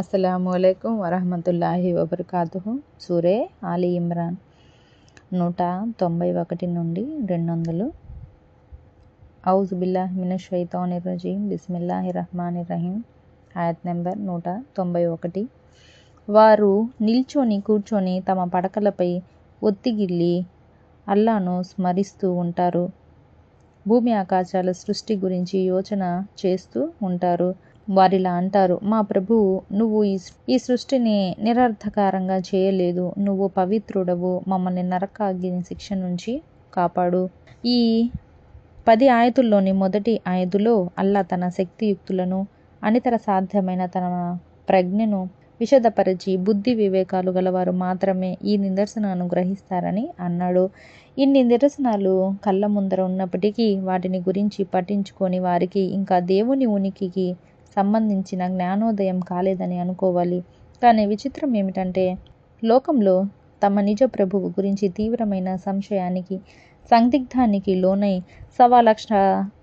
అస్సలాముఅలైకుం వరహమతుల్లాహి వబర్కాతుహు. సూరే ఆలి ఇమ్రాన్ నూట తొంభై ఒకటి నుండి రెండు వందలు. ఔజు బిల్లాహ్ మిన షైతాని రజీం బిస్మిల్లాహి రహమాని రహీం. ఆయత్ నెంబర్ నూట తొంభై ఒకటి. వారు నిల్చొని కూర్చొని తమ పడకలపై ఒత్తిగిల్లి అల్లాను స్మరిస్తూ ఉంటారు. భూమి ఆకాశాల సృష్టి గురించి యోచన చేస్తూ ఉంటారు. వారిలా అంటారు. మా ప్రభువు నువ్వు ఈ ఈ సృష్టిని నిరర్థకారంగా చేయలేదు. నువ్వు పవిత్రుడవు. మమ్మల్ని నరకాగ్ని శిక్ష నుంచి కాపాడు. ఈ పది ఆయతుల్లోని మొదటి ఆయతులో అల్లా తన శక్తియుక్తులను అనితర సాధ్యమైన తన ప్రజ్ఞను విషదపరిచి బుద్ధి వివేకాలు గలవారు మాత్రమే ఈ నిదర్శనాలను గ్రహిస్తారని అన్నాడు. ఇన్ని నిదర్శనాలు కళ్ళ ముందర ఉన్నప్పటికీ వాటిని గురించి పఠించుకొని వారికి ఇంకా దేవుని ఉనికికి సంబంధించిన జ్ఞానోదయం కాలేదని అనుకోవాలి. కానీ విచిత్రం ఏమిటంటే లోకంలో తమ నిజ ప్రభువు గురించి తీవ్రమైన సంశయానికి సందిగ్ధానికి లోనై సవాలక్ష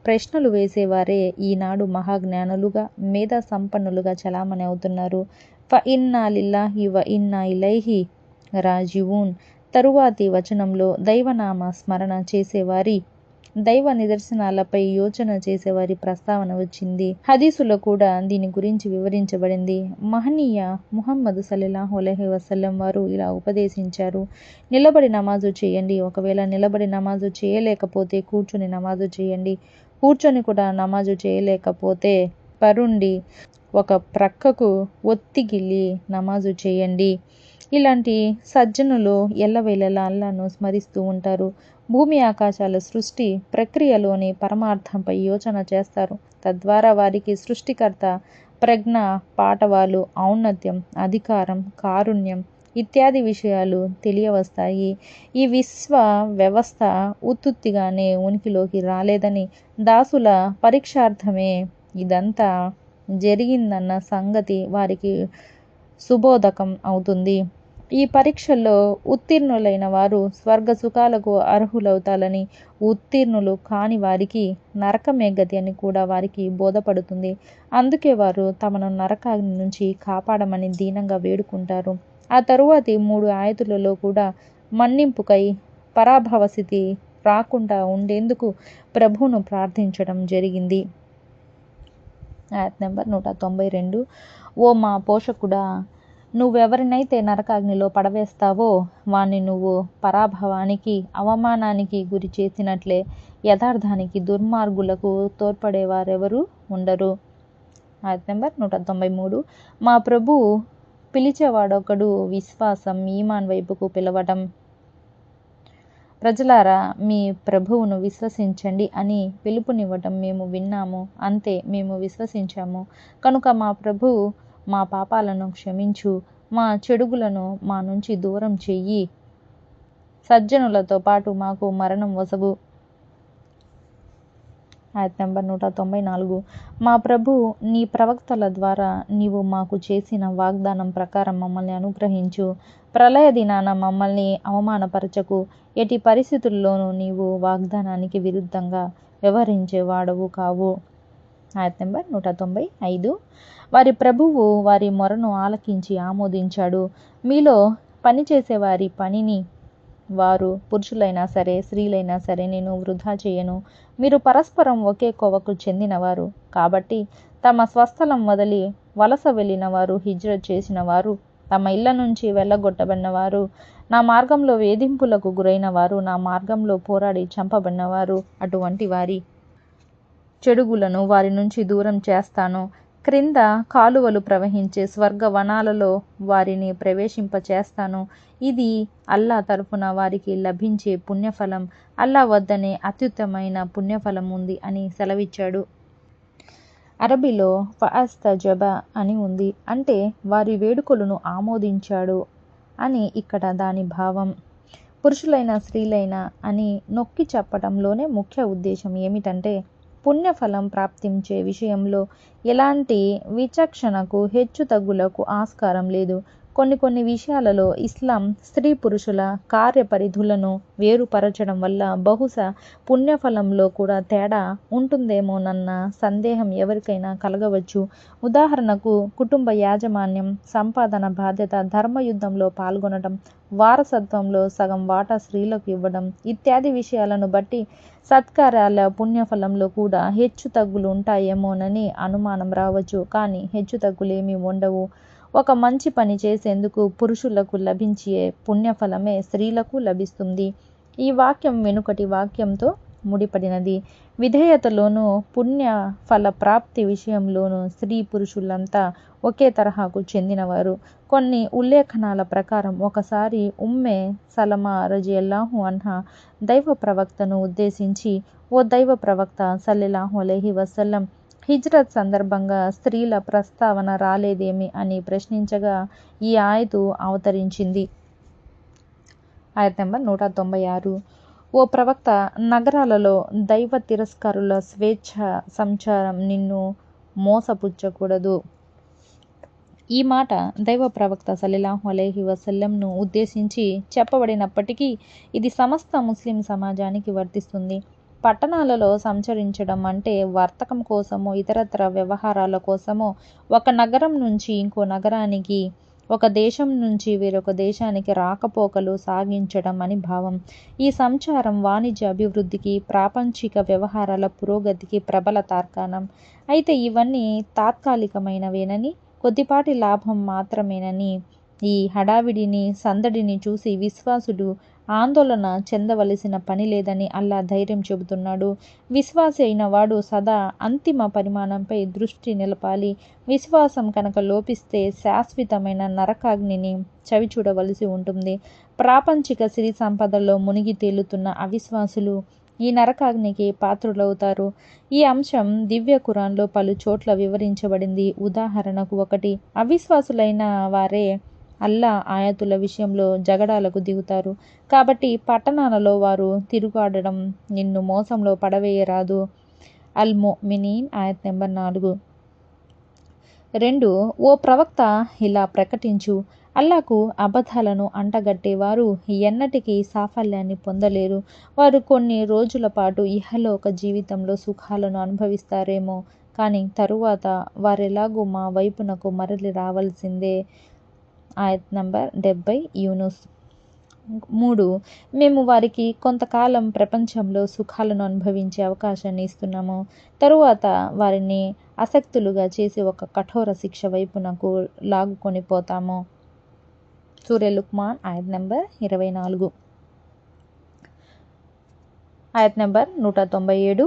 ప్రశ్నలు వేసేవారే ఈనాడు మహాజ్ఞానులుగా మేధా సంపన్నులుగా చలామణి అవుతున్నారు. ఫ ఇన్నా లిల్లాహి వ ఇన్నా ఇలైహి రాజీవూన్ తరువాతి వచనంలో దైవనామ స్మరణ చేసేవారి దైవ నిదర్శనాలపై యోచన చేసేవారి ప్రస్తావన వచ్చింది. హదీసులో కూడా దీని గురించి వివరించబడింది. మహనీయ ముహమ్మద్ సలీలాహు అలహి వసల్లం వారు ఇలా ఉపదేశించారు. నిలబడి నమాజు చేయండి. ఒకవేళ నిలబడి నమాజు చేయలేకపోతే కూర్చొని నమాజు చేయండి. కూర్చొని కూడా నమాజు చేయలేకపోతే పరుండి ఒక ప్రక్కకు ఒత్తిగిల్లి నమాజు చేయండి. ఇలాంటి సజ్జనులు ఎల్లవేళలా అల్లాను స్మరిస్తూ ఉంటారు. భూమి ఆకాశాల సృష్టి ప్రక్రియలోని పరమార్థంపై యోచన చేస్తారు. తద్వారా వారికి సృష్టికర్త ప్రజ్ఞ పాటవాలు ఔన్నత్యం అధికారం కారుణ్యం ఇత్యాది విషయాలు తెలియవస్తాయి. ఈ విశ్వ వ్యవస్థ ఉత్తుత్తిగానే ఉనికిలోకి రాలేదని దాసుల పరీక్షార్థమే ఇదంతా జరిగిందన్న సంగతి వారికి సుబోధకం అవుతుంది. ఈ పరీక్షల్లో ఉత్తీర్ణులైన వారు స్వర్గ సుఖాలకు అర్హులవుతారని ఉత్తీర్ణులు కాని వారికి నరకమే గతి అని కూడా వారికి బోధపడుతుంది. అందుకే వారు తమను నరకాన్ని నుంచి కాపాడమని దీనంగా వేడుకుంటారు. ఆ తరువాతి మూడు ఆయతులలో కూడా మన్నింపుకై పరాభవ స్థితి రాకుండా ఉండేందుకు ప్రభువును ప్రార్థించడం జరిగింది. యాత్ నెంబర్ నూట తొంభై రెండు. ఓ మా పోషకుడా నువ్వెవరినైతే నరకాగ్నిలో పడవేస్తావో వాణ్ణి నువ్వు పరాభవానికి అవమానానికి గురి చేసినట్లే యథార్థానికి దుర్మార్గులకు తోడ్పడేవారెవరూ ఉండరు. ఆయత్ నెంబర్ నూట తొంభై మూడు. మా ప్రభు పిలిచేవాడొకడు విశ్వాసం ఈమాన్ వైపుకు పిలవటం. ప్రజలారా మీ ప్రభువును విశ్వసించండి అని పిలుపునివ్వటం మేము విన్నాము. అంతే మేము విశ్వసించాము. కనుక మా ప్రభువు మా పాపాలను క్షమించు మా చెడుగులను మా నుంచి దూరం చెయ్యి. సజ్జనులతో పాటు మాకు మరణం వసగు. ఆయత్ నెంబర్ నూట తొంభై నాలుగు. మా ప్రభు నీ ప్రవక్తల ద్వారా నీవు మాకు చేసిన వాగ్దానం ప్రకారం మమ్మల్ని అనుగ్రహించు. ప్రళయ దినాన మమ్మల్ని అవమానపరచకు. ఎట్టి పరిస్థితుల్లోనూ నీవు వాగ్దానానికి విరుద్ధంగా వ్యవహరించేవాడవు కావు. ఆయత్ నెంబర్ నూట తొంభై ఐదు. వారి ప్రభువు వారి మొరను ఆలకించి ఆమోదించాడు. మీలో పనిచేసే వారి పనిని వారు పురుషులైనా సరే స్త్రీలైనా సరే నేను వృధా చేయను. మీరు పరస్పరం ఒకే కోవకు చెందినవారు. కాబట్టి తమ స్వస్థలం వదిలి వలస వెళ్ళిన వారు హిజ్రత్ చేసిన వారు తమ ఇళ్ళ నుంచి వెళ్ళగొట్టబడిన వారు నా మార్గంలో వేధింపులకు గురైన వారు నా మార్గంలో పోరాడి చంపబడినవారు అటువంటి వారి చెడుగులను వారి నుంచి దూరం చేస్తాను. క్రింద కాలువలు ప్రవహించే స్వర్గ వనాలలో వారిని ప్రవేశింపచేస్తాను. ఇది అల్లా తరఫున వారికి లభించే పుణ్యఫలం. అల్లా వద్దనే అత్యుత్తమైన పుణ్యఫలం ఉంది అని సెలవిచ్చాడు. అరబీలో ఫఅస్త జబ అని ఉంది. అంటే వారి వేడుకలను ఆమోదించాడు అని ఇక్కడ దాని భావం. పురుషులైన స్త్రీలైన అని నొక్కి చెప్పడంలోనే ముఖ్య ఉద్దేశం ఏమిటంటే పుణ్యఫలం ప్రాప్తించే విషయంలో ఎలాంటి విచక్షణకు హెచ్చు తగ్గులకు ఆస్కారం లేదు. కొన్ని కొన్ని విషయాలలో ఇస్లాం స్త్రీ పురుషుల కార్యపరిధులను వేరుపరచడం వల్ల బహుశా పుణ్యఫలంలో కూడా తేడా ఉంటుందేమోనన్న సందేహం ఎవరికైనా కలగవచ్చు. ఉదాహరణకు కుటుంబ యాజమాన్యం సంపాదన బాధ్యత ధర్మయుద్ధంలో పాల్గొనడం వారసత్వంలో సగం వాటా స్త్రీలకు ఇవ్వడం ఇత్యాది విషయాలను బట్టి సత్కార్యాల పుణ్యఫలంలో కూడా హెచ్చు తగ్గులు ఉంటాయేమోనని అనుమానం రావచ్చు. కానీ హెచ్చు తగ్గులేమీ ఉండవు. ఒక మంచి పని చేసేందుకు పురుషులకు లభించే పుణ్యఫలమే స్త్రీలకు లభిస్తుంది. ఈ వాక్యం వెనుకటి వాక్యంతో ముడిపడినది. విధేయతలోనూ పుణ్య ఫల ప్రాప్తి విషయంలోనూ స్త్రీ పురుషులంతా ఒకే తరహాకు చెందినవారు. కొన్ని ఉల్లేఖనాల ప్రకారం ఒకసారి ఉమ్మే సలమా రజియల్లాహు అన్హా దైవ ప్రవక్తను ఉద్దేశించి ఓ దైవ ప్రవక్త సల్లెలాహు అలహి వసల్లం హిజ్రత్ సందర్భంగా స్త్రీల ప్రస్తావన రాలేదేమి అని ప్రశ్నించగా ఈ ఆయతు అవతరించింది. ఆయత్ నెంబర్ నూట తొంభై ఆరు. ఓ ప్రవక్త నగరాలలో దైవ తిరస్కారుల స్వేచ్ఛ సంచారం నిన్ను మోసపుచ్చకూడదు. ఈ మాట దైవ ప్రవక్త సల్లిలాహు అలహి వసల్లంను ఉద్దేశించి చెప్పబడినప్పటికీ ఇది సమస్త ముస్లిం సమాజానికి వర్తిస్తుంది. పట్టణాలలో సంచరించడం అంటే వర్తకం కోసమో ఇతరత్ర వ్యవహారాల కోసమో ఒక నగరం నుంచి ఇంకో నగరానికి ఒక దేశం నుంచి వేరొక దేశానికి రాకపోకలు సాగించడం అని భావం. ఈ సంచారం వాణిజ్య అభివృద్ధికి ప్రాపంచిక వ్యవహారాల పురోగతికి ప్రబల తార్కాణం. అయితే ఇవన్నీ తాత్కాలికమైనవేనని కొద్దిపాటి లాభం మాత్రమేనని ఈ హడావిడిని సందడిని చూసి విశ్వాసుడు ఆందోళన చెందవలసిన పని లేదని అల్లా ధైర్యం చెబుతున్నాడు. విశ్వాసి అయిన వాడు సదా అంతిమ పరిమాణంపై దృష్టి నిలపాలి. విశ్వాసం కనుక లోపిస్తే శాశ్వతమైన నరకాగ్నిని చవిచూడవలసి ఉంటుంది. ప్రాపంచిక సిరి సంపదలో మునిగి తేలుతున్న అవిశ్వాసులు ఈ నరకాగ్నికి పాత్రులవుతారు. ఈ అంశం దివ్య కురాన్లో పలు చోట్ల వివరించబడింది. ఉదాహరణకు ఒకటి అవిశ్వాసులైన వారే అల్లా ఆయతుల విషయంలో జగడాలకు దిగుతారు. కాబట్టి పట్టణాలలో వారు తిరుగాడడం నిన్ను మోసంలో పడవేయరాదు. అల్ మినీన్ ఆయత్ నెంబర్ నాలుగు. రెండు. ఓ ప్రవక్త ఇలా ప్రకటించు అల్లాకు అబద్ధాలను అంటగట్టేవారు ఎన్నటికీ సాఫల్యాన్ని పొందలేరు. వారు కొన్ని రోజుల పాటు ఇహలోక జీవితంలో సుఖాలను అనుభవిస్తారేమో కానీ తరువాత వారెలాగూ మా వైపునకు మరలి రావాల్సిందే. ఆయత్ నంబర్ డెబ్బై యూనుస్. మూడు మేము వారికి కొంతకాలం ప్రపంచంలో సుఖాలను అనుభవించే అవకాశాన్ని ఇస్తున్నాము. తరువాత వారిని అసక్తులుగా చేసి ఒక కఠోర శిక్ష వైపునకు లాగుకొని పోతాము. సూర్య లుక్మాన్ ఆయత్ నెంబర్ ఇరవై నాలుగు. ఆయత్ నెంబర్ నూట తొంభై ఏడు.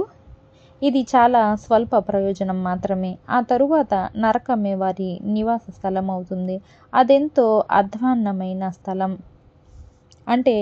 ఇది చాలా స్వల్ప ప్రయోజనం మాత్రమే. ఆ తరువాత నరకమే వారి నివాస స్థలం అవుతుంది. అదెంతో అధ్వాన్నమైన స్థలం. అంటే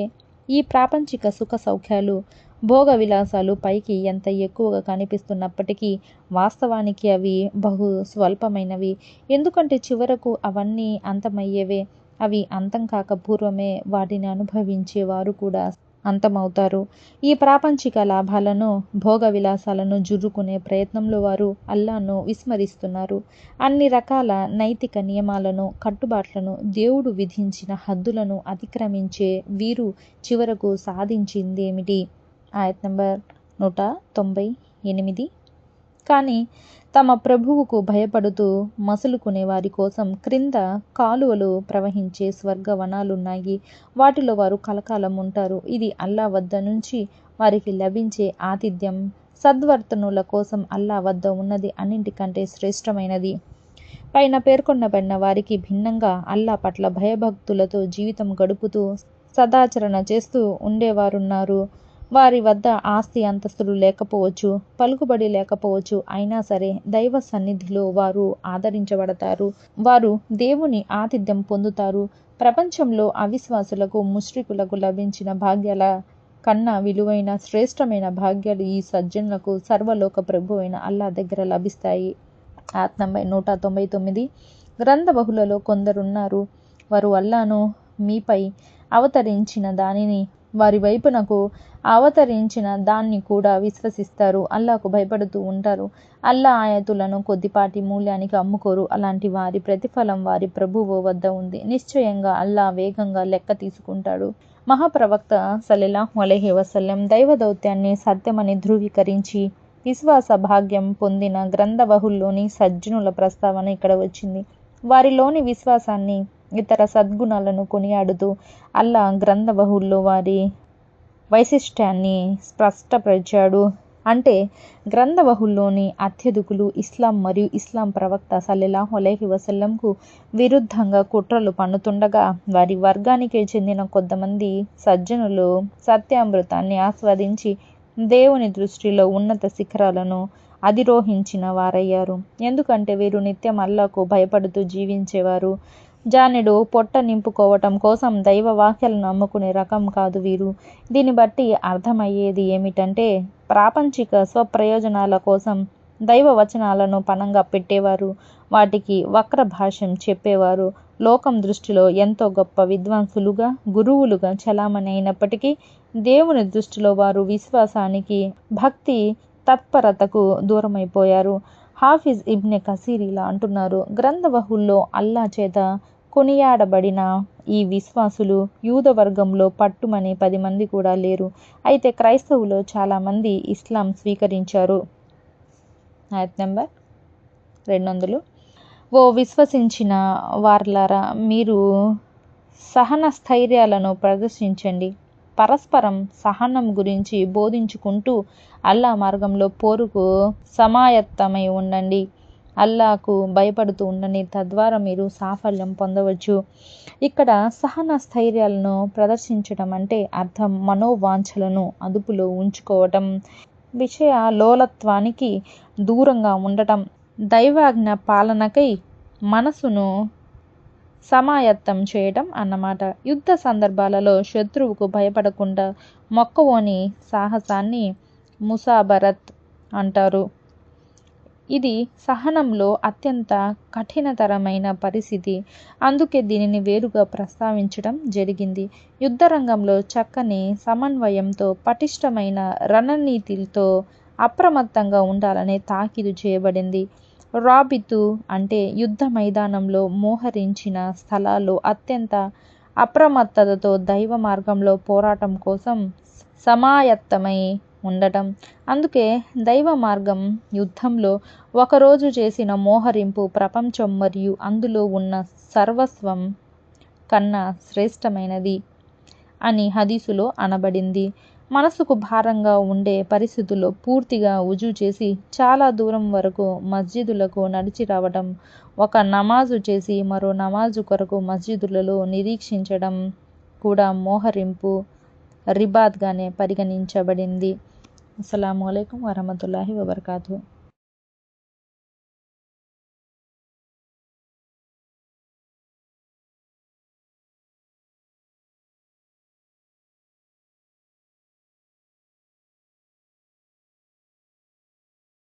ఈ ప్రాపంచిక సుఖ సౌఖ్యాలు భోగ విలాసాలు పైకి ఎంత ఎక్కువగా కనిపిస్తున్నప్పటికీ వాస్తవానికి అవి బహు స్వల్పమైనవి. ఎందుకంటే చివరకు అవన్నీ అంతమయ్యేవే. అవి అంతం కాక పూర్వమే వాటిని అనుభవించేవారు కూడా అంతమవుతారు. ఈ ప్రాపంచిక లాభాలను భోగ విలాసాలను జుర్రుకునే ప్రయత్నంలో వారు అల్లాను విస్మరిస్తున్నారు. అన్ని రకాల నైతిక నియమాలను కట్టుబాట్లను దేవుడు విధించిన హద్దులను అతిక్రమించే వీరు చివరకు సాధించిందేమిటి? ఆయత్ నంబర్ నూట తొంభై ఎనిమిది. కానీ తమ ప్రభువుకు భయపడుతూ మసులుకునే వారి కోసం క్రింద కాలువలు ప్రవహించే స్వర్గవనాలున్నాయి. వాటిలో వారు కలకాలం ఉంటారు. ఇది అల్లా వద్ద నుంచి వారికి లభించే ఆతిథ్యం. సద్వర్తనుల కోసం అల్లా వద్ద ఉన్నది అన్నింటికంటే శ్రేష్టమైనది. పైన పేర్కొనబడిన వారికి భిన్నంగా అల్లా పట్ల భయభక్తులతో జీవితం గడుపుతూ సదాచరణ చేస్తూ ఉండేవారున్నారు. వారి వద్ద ఆస్తి అంతస్తులు లేకపోవచ్చు పలుకుబడి లేకపోవచ్చు. అయినా సరే దైవ సన్నిధిలో వారు ఆదరించబడతారు. వారు దేవుని ఆతిథ్యం పొందుతారు. ప్రపంచంలో అవిశ్వాసులకు ముష్రికులకు లభించిన భాగ్యాల కన్నా విలువైన శ్రేష్టమైన భాగ్యాలు ఈ సజ్జనులకు సర్వలోక ప్రభు అయిన అల్లా దగ్గర లభిస్తాయి. ఆత్నంబై నూట తొంభై తొమ్మిది. గ్రంథ బహులలో కొందరున్నారు. వారు అల్లాను మీపై అవతరించిన దానిని వారి వైపునకు అవతరించిన దాన్ని కూడా విశ్వసిస్తారు. అల్లాకు భయపడుతూ ఉంటారు. అల్లా ఆయతులను కొద్దిపాటి మూల్యానికి అమ్ముకోరు. అలాంటి వారి ప్రతిఫలం వారి ప్రభువు వద్ద ఉంది. నిశ్చయంగా అల్లా వేగంగా లెక్క తీసుకుంటాడు. మహాప్రవక్త సలెలాహు అలహి వసల్లం దైవ దౌత్యాన్ని సత్యమని ధృవీకరించి విశ్వాస భాగ్యం పొందిన గ్రంథవహుల్లోని సజ్జనుల ప్రస్తావన ఇక్కడ వచ్చింది. వారిలోని విశ్వాసాన్ని ఇతర సద్గుణాలను కొనియాడుతూ అల్లా గ్రంథబహుల్లో వారి వైశిష్ట్యాన్ని స్పష్టపరిచాడు. అంటే గ్రంథబహుల్లోని అత్యధికులు ఇస్లాం మరియు ఇస్లాం ప్రవక్త సల్లెలాహు అలైహి వసల్లంకు విరుద్ధంగా కుట్రలు పన్నుతుండగా వారి వర్గానికి చెందిన కొంతమంది సజ్జనులు సత్యామృతాన్ని ఆస్వాదించి దేవుని దృష్టిలో ఉన్నత శిఖరాలను అధిరోహించిన వారయ్యారు. ఎందుకంటే వీరు నిత్యం అల్లాకు భయపడుతూ జీవించేవారు. జానుడు పొట్ట నింపుకోవటం కోసం దైవ వాక్యాలను నమ్ముకునే రకం కాదు వీరు. దీన్ని బట్టి అర్థమయ్యేది ఏమిటంటే ప్రాపంచిక స్వప్రయోజనాల కోసం దైవ వచనాలను పణంగా పెట్టేవారు వాటికి వక్ర భాష్యం చెప్పేవారు. లోకం దృష్టిలో ఎంతో గొప్ప విద్వాంసులుగా గురువులుగా చలామణి అయినప్పటికీ దేవుని దృష్టిలో వారు విశ్వాసానికి భక్తి తత్పరతకు దూరమైపోయారు. హాఫిజ్ ఇబ్నె కసీర్ ఇలా అంటున్నారు. గ్రంథవహుల్లో అల్లా చేత కొనియాడబడిన ఈ విశ్వాసులు యూద వర్గంలో పట్టుమని పది మంది కూడా లేరు. అయితే క్రైస్తవులు చాలామంది ఇస్లాం స్వీకరించారు. ఆయత్ నెంబర్ రెండు వందలు ఓ విశ్వసించిన వార్లారా మీరు సహన స్థైర్యాలను ప్రదర్శించండి. పరస్పరం సహనం గురించి బోధించుకుంటూ అల్లా మార్గంలో పోరుకు సమాయత్తమై ఉండండి. అల్లాకు భయపడుతూ ఉండండి. తద్వారా మీరు సాఫల్యం పొందవచ్చు. ఇక్కడ సహన స్థైర్యాలను ప్రదర్శించడం అంటే అర్థం మనోవాంఛలను అదుపులో ఉంచుకోవటం. విషయ లోలత్వానికి దూరంగా ఉండటం. దైవాజ్ఞ పాలనకై మనసును సమాయత్తం చేయటం అన్నమాట. యుద్ధ సందర్భాలలో శత్రువుకు భయపడకుండా మొక్కవోని సాహసాన్ని ముసాబరత్ అంటారు. ఇది సహనంలో అత్యంత కఠినతరమైన పరిస్థితి. అందుకే దీనిని వేరుగా ప్రస్తావించడం జరిగింది. యుద్ధరంగంలో చక్కని సమన్వయంతో పటిష్టమైన రణనీతితో అప్రమత్తంగా ఉండాలనే తాకిదు చేయబడింది. రాబితు అంటే యుద్ధ మైదానంలో మోహరించిన స్థలాల్లో అత్యంత అప్రమత్తతతో దైవ మార్గంలో పోరాటం కోసం సమాయత్తమై ఉండటం. అందుకే దైవ మార్గం యుద్ధంలో ఒకరోజు చేసిన మోహరింపు ప్రపంచం మరియు అందులో ఉన్న సర్వస్వం కన్నా శ్రేష్టమైనది అని హదీసులో అనబడింది. మనసుకు భారంగా ఉండే పరిస్థితుల్లో పూర్తిగా ఉజు చేసి చాలా దూరం వరకు మస్జిదులకు నడిచి రావడం ఒక నమాజు చేసి మరో నమాజు కొరకు మస్జిదులలో నిరీక్షించడం కూడా మోహరింపు రిబాద్గానే పరిగణించబడింది. అస్సలం అయికం వరహమతుల్లాహి వబర్కాతు.